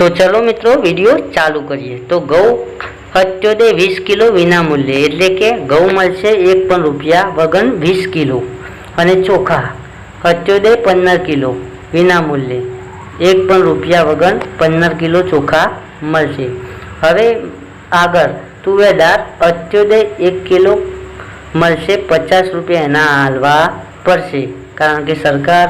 તો ચલો મિત્રો વીડિયો ચાલુ કરીએ. તો ઘઉં અત્યોદય વીસ કિલો વિનામૂલ્યે. એટલે કે ઘઉં મળશે એક પણ રૂપિયા વગન વીસ કિલો. અને ચોખા અત્યોદય પંદર કિલો વિનામૂલ્યે. એક પણ રૂપિયા વગર પંદર કિલો ચોખા મળશે. હવે આગળ તુવેદાર અત્યોદય એક કિલો મળશે પચાસ રૂપિયા એના હાલવા પડશે. કારણ કે સરકાર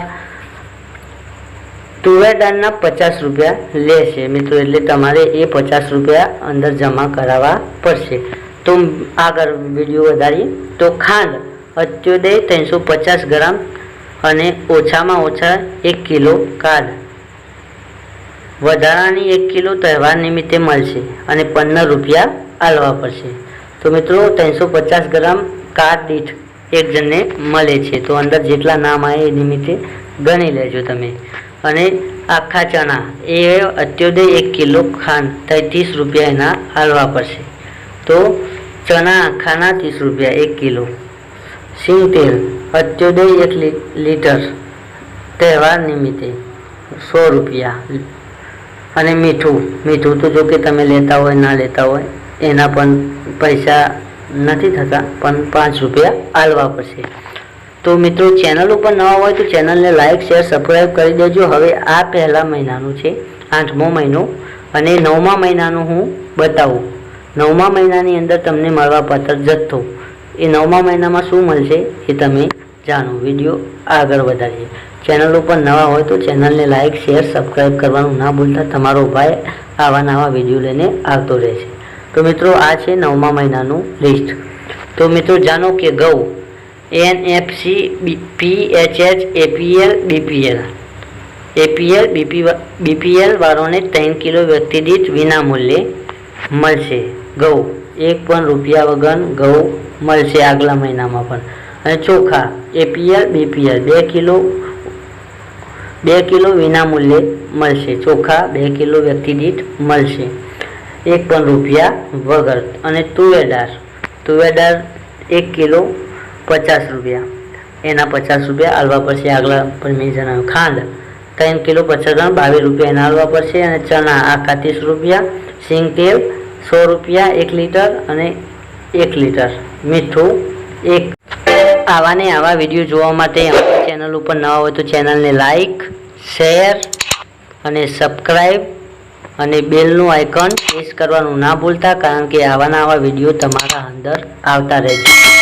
તુવેર દાળના પચાસ રૂપિયા લેશે મિત્રો, એટલે તમારે એ પચાસ રૂપિયા અંદર જમા કરાવવા પડશે. તો આગળ વીડિયો વધારીએ. તો ખાંડ અત્યોદય ત્રણસો પચાસ ગ્રામ અને ઓછામાં ઓછા એક કિલો કાર્ડ વધારાની એક કિલો તહેવાર નિમિત્તે મળશે અને પંદર રૂપિયા આલવા પડશે. તો મિત્રો, ત્રણસો પચાસ ગ્રામ કાર્ડ દીઠ એક જણને મળે છે. તો અંદર જેટલા નામ આવે એ નિમિત્તે ગણી લેજો તમે. અને આખા ચણા. એ અત્યોદય એક કિલો ખાંડ ત્રીસ રૂપિયા એના હાલવા પડશે. તો ચણા આખાના ત્રીસ રૂપિયા, એક કિલો. સિંગ તેલ, અત્યોદય એક લીટર તહેવાર નિમિત્તે સો રૂપિયા. અને મીઠું મીઠું તો જો કે તમે લેતા હોય, ના લેતા હોય, એના પણ પૈસા નથી થતા, પણ પાંચ રૂપિયા આલવા પડશે. તો મિત્રો ચેનલ ઉપર નવા હોય તો ચેનલને લાઇક શેર સબસ્ક્રાઈબ કરી દેજો. હવે આ પહેલા મહિનાનું છે, આઠમો મહિનો અને નવમા મહિનાનું હું બતાવું. નવમા મહિનાની અંદર તમને મળવા પત્ર જથ્થો. એ નવમા મહિનામાં શું મળશે એ તમે જાણો. વીડિયો આગળ વધારીએ. ચેનલ ઉપર નવા હોય તો ચેનલને લાઇક શેર સબસ્ક્રાઈબ કરવાનું ના ભૂલતા. તમારો ભાઈ આવા નવા વીડિયો લઈને આવતો રહેશે. તો મિત્રો, આ છે નવમા મહિનાનું લિસ્ટ તો મિત્રો, જાણો કે ઘઉં NFC PHH APL BPL APL BP BPL વાળોને ત્રણ કિલો વ્યક્તિ દીઠ વિના મૂલ્યે મળશે. ઘઉં, એક પણ રૂપિયા વગર ઘઉં મળશે આગલા મહિનામાં પણ. અને ચોખા એપીએલ બીપીએલ બે કિલો બે કિલો વિનામૂલ્યે મળશે. ચોખા, બે કિલો વ્યક્તિ દીઠ મળશે. એક પણ રૂપિયા વગર. અને તુવેદાર તુવેદાર એક કિલો પચાસ રૂપિયા. એના પચાસ રૂપિયા હાલવા પડશે આગલા પણ મેં જણાવ્યું ખાંડ. ત્રણ કિલો પચાસ ગ્રામ બાવીસ રૂપિયા એના આલવા પડશે અને ચણા આખા ત્રીસ રૂપિયા, સિંગ તેલ સો રૂપિયા, એક લીટર અને એક લીટર. મીઠું એક. આવા ને આવા વીડિયો જોવા માટે અમારી ચેનલ ઉપર નવા હોય તો ચેનલને લાઈક, શેર અને સબસ્ક્રાઈબ અને બેલનું આઇકન પ્રેસ કરવાનું ના ભૂલતા, કારણ કે આવાના આવા વીડિયો તમારા અંદર આવતા રહેશે